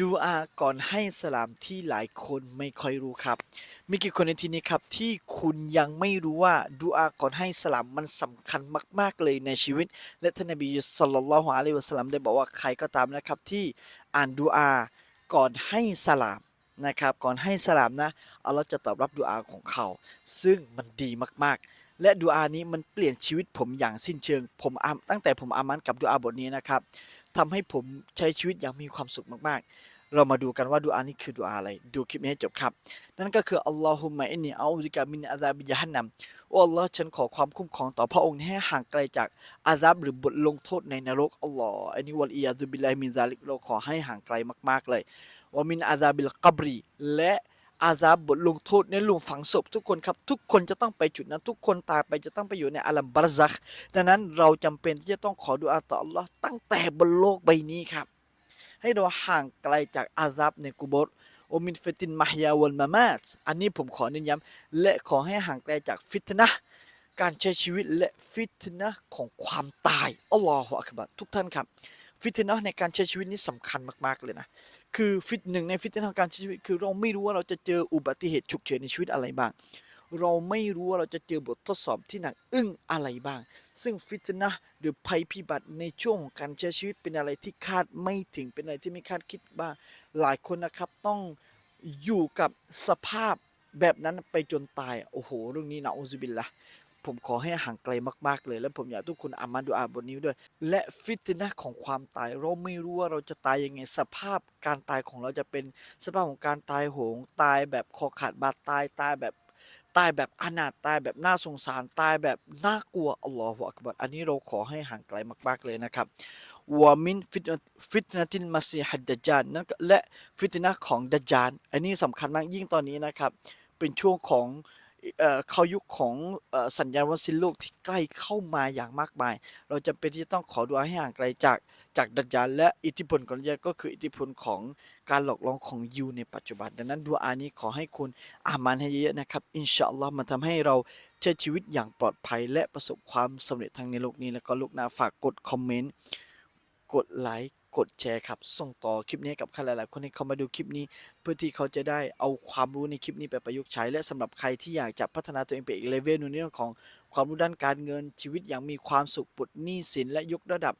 ดูอาก่อนให้สลามที่หลายคนไม่ค่อยรู้ครับ มีกี่คนในที่นี้ครับที่คุณยังไม่รู้ว่าดูอาก่อนให้สลามมันสำคัญมาก ๆ เลยในชีวิต และท่านนบีศ็อลลัลลอฮุอะลัยวะสลลัมได้บอกว่าใครก็ตามนะครับที่อ่านดูอาก่อนให้สลามนะครับ ก่อนให้สลามนะอัลลอฮ์จะตอบรับดูอาของเขา ซึ่งมันดีมาก ๆ และดูอานี้มันเปลี่ยนชีวิตผมอย่างสิ้นเชิง ผมอามตั้งแต่ผมอามันกับดูอาบทนี้นะครับทำให้ผมใช้ชีวิตอย่างมีความสุขมากๆ เรามาดูกันว่าดูอานี้คือดูอาอะไร ดูคลิปนี้ให้จบครับ นั่นก็คืออัลลอฮุมะอินนีอาอุซิกามินอาซาบิยะฮันนัมโอ้อัลลอฮ์ฉันขอความคุ้มครองต่อพระองค์ให้ห่างไกลจากอาซับหรือบทลงโทษในนรกอัลลอฮ์อันนี้วัลอียาซุบิลลาฮิมินซาลิกเราขอให้ห่างไกลมากๆเลยว่ามินอาซาบิลกับรีและ อาซาบบทลงโทษในหลุมฝังศพทุกคนครับทุกคนจะต้องไปจุดนั้น ทุกคนตายไปจะต้องไปอยู่ในอาลัมบารซักดังนั้นเราจำเป็นที่จะต้องขอดุอาต่ออัลลอฮ์ตั้งแต่บนโลกใบนี้ครับ ให้เราห่างไกลจากอาซับในกุโบรโอมินเฟตินมายาวัลมามาตอันนี้ผมขอเน้นย้ำและขอให้ห่างไกลจากฟิตนะการใช้ชีวิตและฟิตนะของความตายอัลลอฮฺอักบัรทุกท่านครับ ฟิตเนะห์ในการใช้ชีวิตนี้สำคัญมากๆเลยนะ คือฟิตหนึ่งในฟิตเนะห์ของการใช้ชีวิตคือเราไม่รู้ว่าเราจะเจออุบัติเหตุฉุกเฉินในชีวิตอะไรบ้าง เราไม่รู้ว่าเราจะเจอบททดสอบที่หนักอึ้งอะไรบ้าง ซึ่งฟิตนะห์หรือภัยพิบัติในช่วงของการใช้ชีวิตเป็นอะไรที่คาดไม่ถึงเป็นอะไรที่ไม่คาดคิดบ้าง หลายคนนะครับต้องอยู่กับสภาพแบบนั้นไปจนตาย โอ้โห เรื่องนี้นะอุซบิลละ ผมขอให้ห่างไกลมากๆเลย และผมอยากทุกคนอามันดูอาบทนี้ด้วย และฟิตนะของความตายเราไม่รู้ว่าเราจะตายยังไงสภาพการตายของเราจะเป็นสภาพของการตายโหงตายแบบคอขาดบาดตายตายแบบตายแบบอนาถตายแบบน่าสงสารตายแบบน่ากลัวอัลลอฮฺอักบัรอันนี้เราขอให้ห่างไกลมากๆเลยนะครับวามินฟิตนะตินมาซีฮัดดัจจานนั่นก็และฟิตนะของดัจจานอันนี้สำคัญมากยิ่งตอนนี้นะครับ เป็นช่วงของ เข้ายุคของอสัญญาณวัคซีนโลกที่ใกล้เข้ามาอย่างมากมาย เราจำเป็นที่จะต้องขอดูอาให้ห่างไกลจากจากดัจจานและอิทธิพลของดัจจานก็คืออิทธิพลของการหลอกลวงของยูในปัจจุบัน ดังนั้นดูอานี้ขอให้คุณอามันให้เยอะๆนะครับ อินชาอัลลอฮ์มันทำให้เราใช้ชีวิตอย่างปลอดภัย และประสบความสำเร็จทั้งในโลกนี้แล้วก็โลกหน้าฝากกดคอมเมนต์ กดไลค์กดแชร์ครับ ส่งต่อคลิปนี้กับใครหลายๆคนให้เขามาดูคลิปนี้ เพื่อที่เขาจะได้เอาความรู้ในคลิปนี้ไปประยุกต์ใช้ และสำหรับใครที่อยากจะพัฒนาตัวเองไปอีกเลเวลนึงในเรื่องของความรู้ด้านการเงินชีวิตอย่างมีความสุขปลดหนี้สินและยกระดับ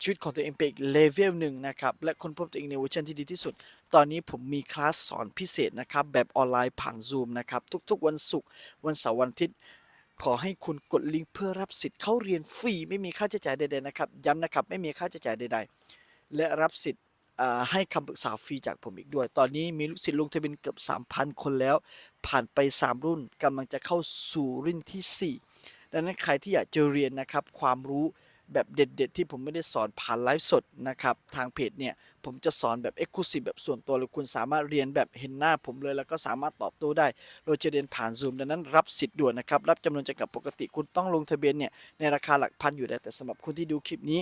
ชีวิตของตัวเองไปอีกเลเวลหนึ่งนะครับ และค้นพบตัวเองในเวอร์ชันที่ดีที่สุด ตอนนี้ผมมีคลาสสอนพิเศษนะครับ แบบออนไลน์ผ่าน Zoom นะครับ ทุกๆ วันศุกร์วันเสาร์วันอาทิตย์ ขอให้คุณกดลิงก์เพื่อรับสิทธิ์เข้าเรียนฟรีไม่มีค่าใช้จ่ายใดๆนะครับ ย้ำนะครับไม่มีค่าใช้จ่ายใดๆ และรับสิทธิ์ให้คำปรึกษาฟรีจากผมอีกด้วย ตอนนี้มีลูกศิษย์ลงทะเบียนเกือบ 3,000 คนแล้ว ผ่านไป 3 รุ่นกำลังจะเข้าสู่รุ่นทีสี่4 ดังนั้นใครที่อยากจะเรียนนะครับความรู้ แบบเด็ดๆ ที่ผมไม่ได้สอนผ่านไลฟ์สดนะครับ ทางเพจเนี่ย ผมจะสอนแบบ e x c l u s i v e แบบส่วนตัวเลยคุณสามารถเรียนแบบเห็นหน้าผมเลย แล้วก็สามารถตอบโต้ได้ เราจะเรียนผ่าน Zoom ดังนั้นรับสิทธิ์ด่วนนะครับ รับจำนวนจำกัดปกติคุณต้องลงทะเบียนเนี่ย ในราคาหลักพันอยู่แล้วแต่สำหรับคุณที่ดูคลิปนี้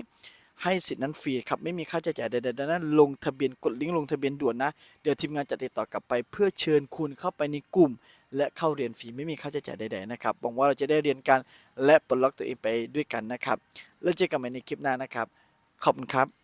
ให้สิทธิ์นั้นฟรีครับ ไม่มีค่าใช้จ่ายใดๆดังนั้นลงทะเบียนกดลิงก์ลงทะเบียนด่วนนะ เดี๋ยวทีมงานจะติดต่อกลับไปเพื่อเชิญคุณเข้าไปในกลุ่ม และเข้าเรียนฟรีไม่มีค่าใช้จ่ายใดๆนะครับหวังว่าเราจะได้เรียนกันและปลดล็อกตัวเองไปด้วยกันนะครับ แล้วเจอกันใหม่ในคลิปหน้านะครับ ขอบคุณครับ